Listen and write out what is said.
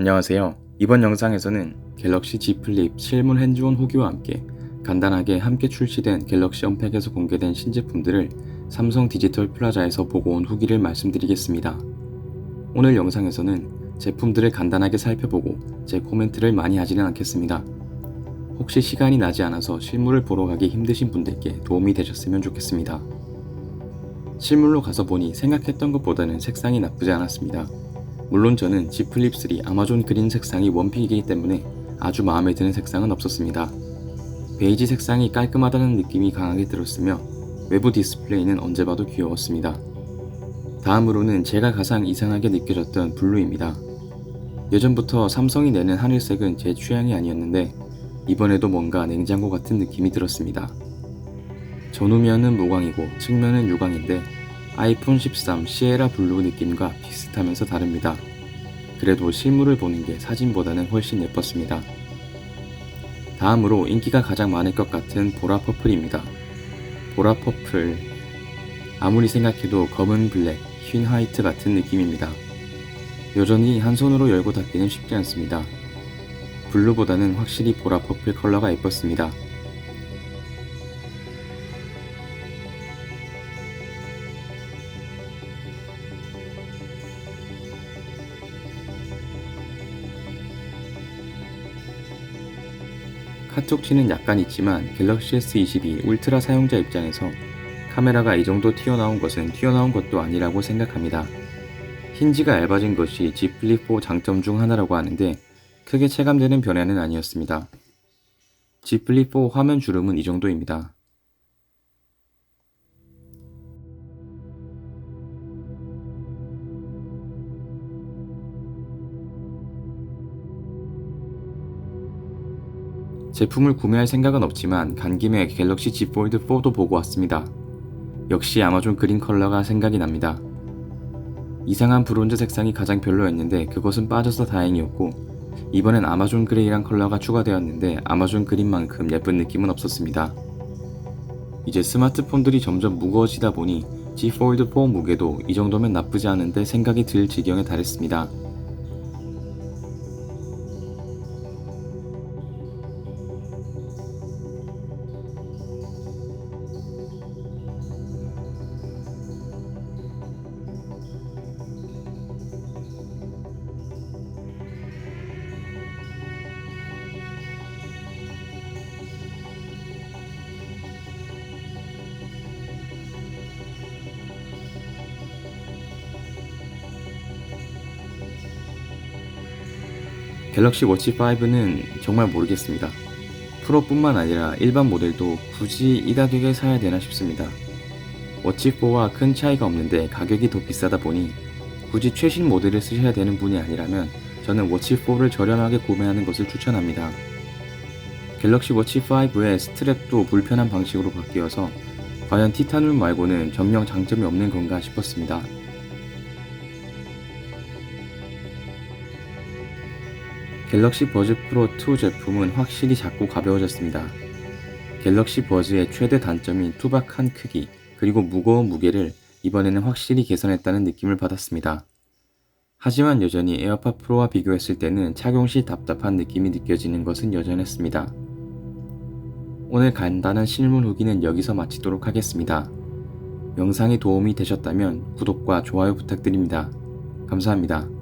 안녕하세요. 이번 영상에서는 갤럭시 Z 플립 실물 핸즈온 후기와 함께 간단하게 함께 출시된 갤럭시 언팩에서 공개된 신제품들을 삼성 디지털 플라자에서 보고 온 후기를 말씀드리겠습니다. 오늘 영상에서는 제품들을 간단하게 살펴보고 제 코멘트를 많이 하지는 않겠습니다. 혹시 시간이 나지 않아서 실물을 보러 가기 힘드신 분들께 도움이 되셨으면 좋겠습니다. 실물로 가서 보니 생각했던 것보다는 색상이 나쁘지 않았습니다. 물론 저는 G 플립 3 아마존 그린 색상이 원픽이기 때문에 아주 마음에 드는 색상은 없었습니다. 베이지 색상이 깔끔하다는 느낌이 강하게 들었으며 외부 디스플레이는 언제 봐도 귀여웠습니다. 다음으로는 제가 가장 이상하게 느껴졌던 블루입니다. 예전부터 삼성이 내는 하늘색은 제 취향이 아니었는데 이번에도 뭔가 냉장고 같은 느낌이 들었습니다. 전후면은 무광이고 측면은 유광인데 아이폰 13 시에라 블루 느낌과 비슷하면서 다릅니다. 그래도 실물을 보는 게 사진보다는 훨씬 예뻤습니다. 다음으로 인기가 가장 많을 것 같은 보라 퍼플입니다. 보라 퍼플. 아무리 생각해도 검은 블랙, 흰 화이트 같은 느낌입니다. 여전히 한 손으로 열고 닫기는 쉽지 않습니다. 블루보다는 확실히 보라 퍼플 컬러가 예뻤습니다. 카톡치는 약간 있지만 갤럭시 S22 울트라 사용자 입장에서 카메라가 이 정도 튀어나온 것은 튀어나온 것도 아니라고 생각합니다. 힌지가 얇아진 것이 Z 플립 4 장점 중 하나라고 하는데 크게 체감되는 변화는 아니었습니다. Z 플립 4 화면 주름은 이 정도입니다. 제품을 구매할 생각은 없지만 간 김에 갤럭시 Z 폴드 4도 보고 왔습니다. 역시 아마존 그린 컬러가 생각이 납니다. 이상한 브론즈 색상이 가장 별로였는데 그것은 빠져서 다행이었고 이번엔 아마존 그레이란 컬러가 추가되었는데 아마존 그린만큼 예쁜 느낌은 없었습니다. 이제 스마트폰들이 점점 무거워지다 보니 G 폴드 4 무게도 이 정도면 나쁘지 않은데 생각이 들 지경에 달했습니다. 갤럭시 워치 5는 정말 모르겠습니다. 프로뿐만 아니라 일반 모델도 굳이 이 가격에 사야 되나 싶습니다. 워치 4와 큰 차이가 없는데 가격이 더 비싸다 보니 굳이 최신 모델을 쓰셔야 되는 분이 아니라면 저는 워치 4를 저렴하게 구매하는 것을 추천합니다. 갤럭시 워치 5의 스트랩도 불편한 방식으로 바뀌어서 과연 티타늄 말고는 전명 장점이 없는 건가 싶었습니다. 갤럭시 버즈 프로 2 제품은 확실히 작고 가벼워졌습니다. 갤럭시 버즈의 최대 단점인 투박한 크기 그리고 무거운 무게를 이번에는 확실히 개선했다는 느낌을 받았습니다. 하지만 여전히 에어팟 프로와 비교했을 때는 착용 시 답답한 느낌이 느껴지는 것은 여전했습니다. 오늘 간단한 실물 후기는 여기서 마치도록 하겠습니다. 영상이 도움이 되셨다면 구독과 좋아요 부탁드립니다. 감사합니다.